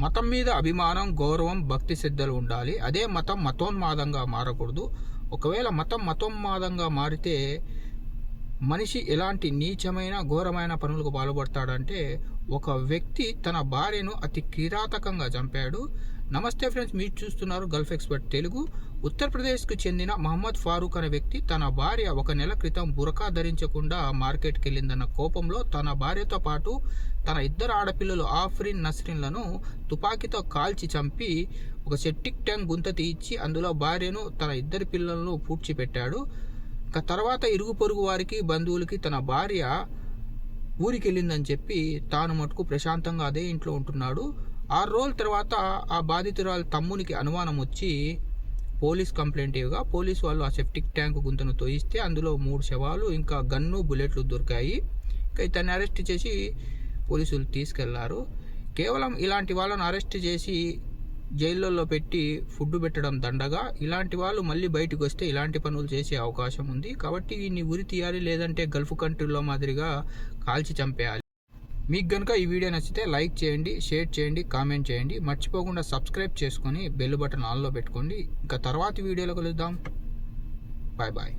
మతం మీద అభిమానం గౌరవం భక్తి శ్రద్ధలు ఉండాలి. అదే మతం మతోన్మాదంగా మారకూడదు. ఒకవేళ మతం మతోన్మాదంగా మారితే మనిషి ఎలాంటి నీచమైన ఘోరమైన పనులకు పాల్పడతాడంటే ఒక వ్యక్తి తన భార్యను అతి కిరాతకంగా చంపాడు. నమస్తే ఫ్రెండ్స్ మీరు చూస్తున్నారు గల్ఫ్ ఎక్స్పర్ట్ తెలుగు. ఉత్తరప్రదేశ్కు చెందిన మహమ్మద్ ఫారూక్ అనే వ్యక్తి తన భార్య ఒక నెల క్రితం బురకా ధరించకుండా మార్కెట్కి వెళ్ళిందన్న కోపంలో తన భార్యతో పాటు తన ఇద్దరు ఆడపిల్లలు ఆఫ్రిన్ నస్రిన్లను తుపాకీతో కాల్చి చంపి ఒక సెట్టిక్ ట్యాంక్ గుంత తీయించి అందులో భార్యను తన ఇద్దరు పిల్లలను పూడ్చిపెట్టాడు. తర్వాత ఇరుగు పొరుగు వారికి బంధువులకి తన భార్య ఊరికి వెళ్ళిందని చెప్పి తాను మటుకు ప్రశాంతంగా అదే ఇంట్లో ఉంటున్నాడు. ఆరు రోజుల తర్వాత ఆ బాధితురాలు తమ్మునికి అనుమానం వచ్చి పోలీస్ కంప్లైంట్ ఇవ్వగా పోలీస్ వాళ్ళు ఆ సెప్టిక్ ట్యాంక్ గుంతను తోయిస్తే అందులో మూడు శవాలు ఇంకా గన్ను బుల్లెట్లు దొరికాయి. ఇంకా ఇతన్ని అరెస్ట్ చేసి పోలీసులు తీసుకెళ్ళారు. కేవలం ఇలాంటి వాళ్ళను అరెస్ట్ చేసి జైల్లో పెట్టి ఫుడ్ పెట్టడం దండగా ఇలాంటి వాళ్ళు మళ్ళీ బయటకు వస్తే ఇలాంటి పనులు చేసే అవకాశం ఉంది. కాబట్టి వీడిని ఉరి తీయాలి లేదంటే గల్ఫ్ కంట్రీలో మాదిరిగా కాల్చి చంపేయాలి. మీకు కనుక ఈ వీడియో నచ్చితే లైక్ చేయండి షేర్ చేయండి కామెంట్ చేయండి. మర్చిపోకుండా సబ్స్క్రైబ్ చేసుకొని బెల్ బటన్ ఆన్లో పెట్టుకోండి. ఇంకా తర్వాతి వీడియోలో కలుద్దాం. Bye bye.